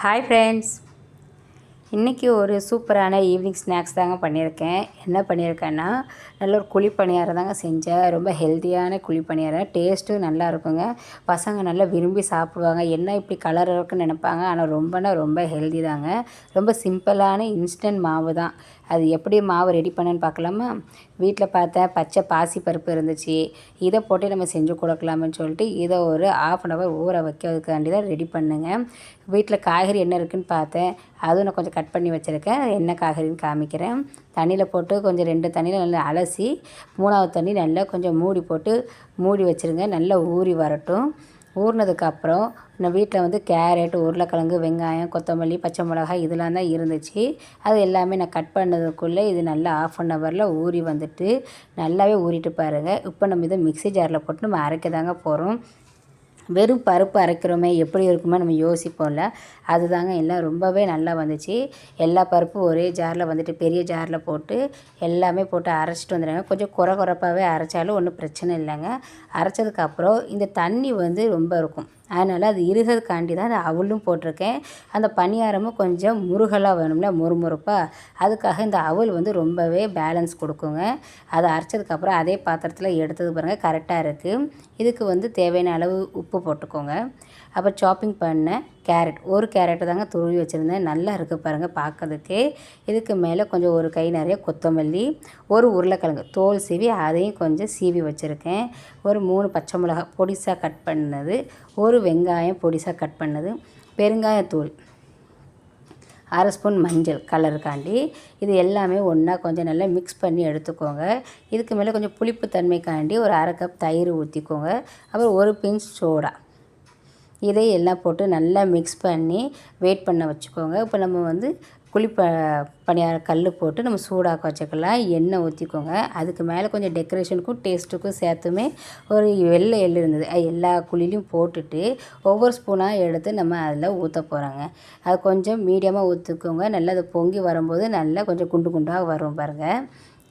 Hi friends, இன்றைக்கி ஒரு சூப்பரான ஈவினிங் ஸ்நாக்ஸ் தாங்க பண்ணியிருக்கேன். என்ன பண்ணியிருக்கேன்னா நல்ல ஒரு குழி பணியாரம் தாங்க செஞ்சேன். ரொம்ப ஹெல்த்தியான குழி பணியாரம் டேஸ்ட்டும் நல்லா இருக்குங்க. பசங்க நல்லா விரும்பி சாப்பிடுவாங்க. என்ன இப்படி கலர் இருக்குன்னு நினைப்பாங்க. ஆனால் ரொம்பனா ரொம்ப ஹெல்தி தாங்க. ரொம்ப சிம்பிளான இன்ஸ்டன்ட் மாவு தான். அது எப்படி மாவு ரெடி பண்ணேன்னு பார்க்கலாமா? வீட்டில் பார்த்தேன் பச்சை பாசி பருப்பு இருந்துச்சு. இதை போட்டு நம்ம செஞ்சு கொடுக்கலாம்னு சொல்லிட்டு இதை ஒரு ஆஃப் அன் ஹவர் ஊற வைக்கிறதுக்காண்டி தான் ரெடி பண்ணுங்க. வீட்டில் காய்கறி என்ன இருக்குதுன்னு பார்த்தேன். அதுவும் நான் கொஞ்சம் கட் பண்ணி வச்சுருக்கேன். என்ன காய்கறின்னு காமிக்கிறேன். தண்ணியில் போட்டு கொஞ்சம் ரெண்டு தண்ணியில் நல்லா அலசி மூணாவது தண்ணி நல்லா கொஞ்சம் மூடி போட்டு மூடி வச்சுருங்க. நல்லா ஊறி வரட்டும். ஊறினதுக்கப்புறம் நான் வீட்டில் வந்து கேரட் உருளைக்கிழங்கு வெங்காயம் கொத்தமல்லி பச்சை மிளகாய் இதெல்லாம் தான் இருந்துச்சு. அது எல்லாமே நான் கட் பண்ணதுக்குள்ளே இது நல்லா ஆஃப் அன் ஹவரில் ஊறி வந்துட்டு நல்லாவே ஊறிட்டு பாருங்கள் இப்போ நம்ம இதை மிக்ஸி ஜாரில் போட்டு நம்ம அரைக்க தாங்க போகிறோம் வெறும் பருப்பு அரைக்கிறோமே எப்படி இருக்குமோ நம்ம யோசிப்போம்ல. அதுதாங்க எல்லாம் ரொம்பவே நல்லா வந்துச்சு. எல்லா பருப்பும் ஒரே ஜாரில் வந்துட்டு பெரிய ஜாரில் போட்டு எல்லாமே போட்டு அரைச்சிட்டு வந்துடுங்க. கொஞ்சம் குறை குறைப்பாகவே அரைச்சாலும் ஒன்றும் பிரச்சனை இல்லைங்க. அரைச்சதுக்கப்புறம் இந்த தண்ணி வந்து ரொம்ப இருக்கும். அதனால் அது இருக்கிறதுக்காண்டி தான் நான் அவலும் போட்டிருக்கேன். அந்த பணியாரமும் கொஞ்சம் முருகலாக வேணும்ல முறுமுறுப்பாக அதுக்காக இந்த அவல் வந்து ரொம்பவே பேலன்ஸ் கொடுக்குங்க. அதை அரைச்சதுக்கப்புறம் அதே பாத்திரத்தில் எடுத்தது பாருங்கள் கரெக்டாக இருக்குது இதுக்கு வந்து தேவையான அளவு உப்பு போட்டுக்கோங்க. அப்போ சாப்பிங் பண்ண கேரட் ஒரு கேரட்டு தாங்க துருவி வச்சுருந்தேன். நல்லா இருக்குது பாருங்கள் பார்க்கறதுக்கே இதுக்கு மேலே கொஞ்சம் ஒரு கை நிறைய கொத்தமல்லி ஒரு உருளைக்கிழங்கு தோல் சீவி அதையும் கொஞ்சம் சீவி வச்சுருக்கேன். ஒரு மூணு பச்சை மிளகா பொடிசாக கட் பண்ணது ஒரு வெங்காயம் பொடிசாக கட் பண்ணது பெருங்காயத்தூள் அரை ஸ்பூன் மஞ்சள் கலருக்காண்டி இது எல்லாமே ஒன்றா கொஞ்சம் நல்லா மிக்ஸ் பண்ணி எடுத்துக்கோங்க. இதுக்கு மேலே கொஞ்சம் புளிப்பு தன்மைக்காண்டி ஒரு அரை கப் தயிர் ஊற்றிக்கோங்க அப்புறம் ஒரு பிஞ்ச் சோடா இதை எல்லாம் போட்டு நல்லா மிக்ஸ் பண்ணி வெயிட் பண்ண வச்சுக்கோங்க. இப்போ நம்ம வந்து குழிப்ப பணியார கல் போட்டு நம்ம சூடாக்க வச்சுக்கலாம். எண்ணெய் ஊற்றிக்கோங்க அதுக்கு மேலே கொஞ்சம் டெக்கரேஷனுக்கும் டேஸ்ட்டுக்கும் சேர்த்துமே ஒரு வெள்ளை எள் இருந்தது. அது எல்லா குழிலையும் போட்டுட்டு ஒவ்வொரு ஸ்பூனாக எடுத்து நம்ம அதில் ஊற்ற போகிறோங்க அது கொஞ்சம் மீடியமாக ஊற்றிக்கோங்க நல்லா அது பொங்கி வரும்போது நல்லா கொஞ்சம் குண்டு குண்டாக வரும் பாருங்கள்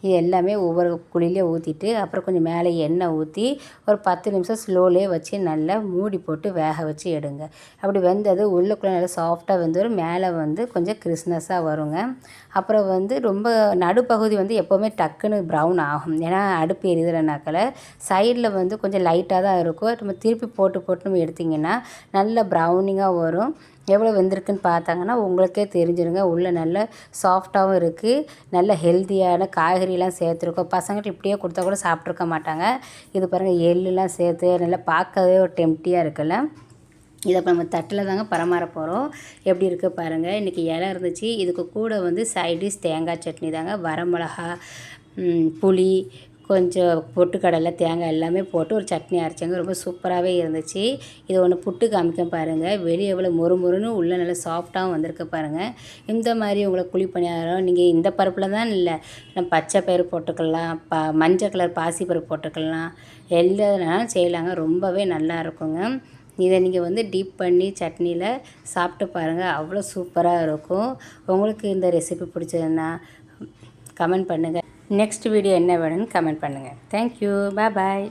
இது எல்லாமே ஒவ்வொரு குழிலையும் ஊற்றிட்டு அப்புறம் கொஞ்சம் மேலே எண்ணெய் ஊற்றி ஒரு பத்து நிமிஷம் ஸ்லோலே வச்சு நல்லா மூடி போட்டு வேக வச்சு எடுங்க. அப்படி வெந்தது உள்ளுக்குள்ளே நல்லா சாஃப்டாக வெந்துடும் மேலே வந்து கொஞ்சம் கிறிஸ்னஸாக வருங்க. அப்புறம் வந்து ரொம்ப நடுப்பகுதி வந்து எப்போவுமே டக்குன்னு ப்ரௌன் ஆகும். ஏன்னா அடுப்பு எரிதலைனாக்கல சைடில் வந்து கொஞ்சம் லைட்டாக தான் இருக்கும். நம்ம திருப்பி போட்டு போட்டு நம்ம எடுத்திங்கன்னா நல்ல ப்ரௌனிங்காக வரும். எவ்வளோ வெந்திருக்குன்னு பார்த்தாங்கன்னா உங்களுக்கே தெரிஞ்சிருங்க. உள்ளே நல்ல சாஃப்டாகவும் இருக்குது நல்ல ஹெல்த்தியான காய்கறிலாம் சேர்த்துருக்கோம். பசங்கள்கிட்ட இப்படியே கொடுத்தா கூட சாப்பிட்ருக்க மாட்டாங்க. இது பாருங்கள் எள்ளுலாம் சேர்த்து நல்லா பார்க்கவே ஒரு டெம்டியாக இருக்குல்ல. இதை இப்போ நம்ம தட்டில் தாங்க பரமாற போகிறோம் எப்படி இருக்குது பாருங்கள் இன்றைக்கி இலை இருந்துச்சு. இதுக்கு கூட வந்து சைடிஷ் தேங்காய் சட்னி தாங்க. வரமிளகா புளி கொஞ்சம் பொட்டுக்கடலை தேங்காய் எல்லாமே போட்டு ஒரு சட்னி அரைச்சாங்க. ரொம்ப சூப்பராகவே இருந்துச்சு. இது ஒன்று புட்டு காமிக்க பாருங்கள் வெளியே எவ்வளோ மொறு மொறுன்னு உள்ளே நல்லா சாஃப்டாகவும் வந்திருக்கு பாருங்கள் இந்த மாதிரி உங்களை குழி பணியாரம் நீங்கள் இந்த பருப்பில் தான் இல்லை. நம்ம பச்சை பயிறு போட்டுக்கலாம் ப மஞ்சள் கலர் பாசி பருப்பு போட்டுக்கலாம். எல்லாரும் செய்யலாங்க. ரொம்பவே நல்லா இருக்குங்க. இதை நீங்கள் வந்து டீப் பண்ணி சட்னியில் சாப்பிட்டு பாருங்கள் அவ்வளோ சூப்பராக இருக்கும். உங்களுக்கு இந்த ரெசிபி பிடிச்சதுன்னா கமெண்ட் பண்ணுங்கள் நெக்ஸ்ட் வீடியோ என்ன வேணும்னு கமெண்ட் பண்ணுங்கள் தேங்க்யூ பாய் பாய்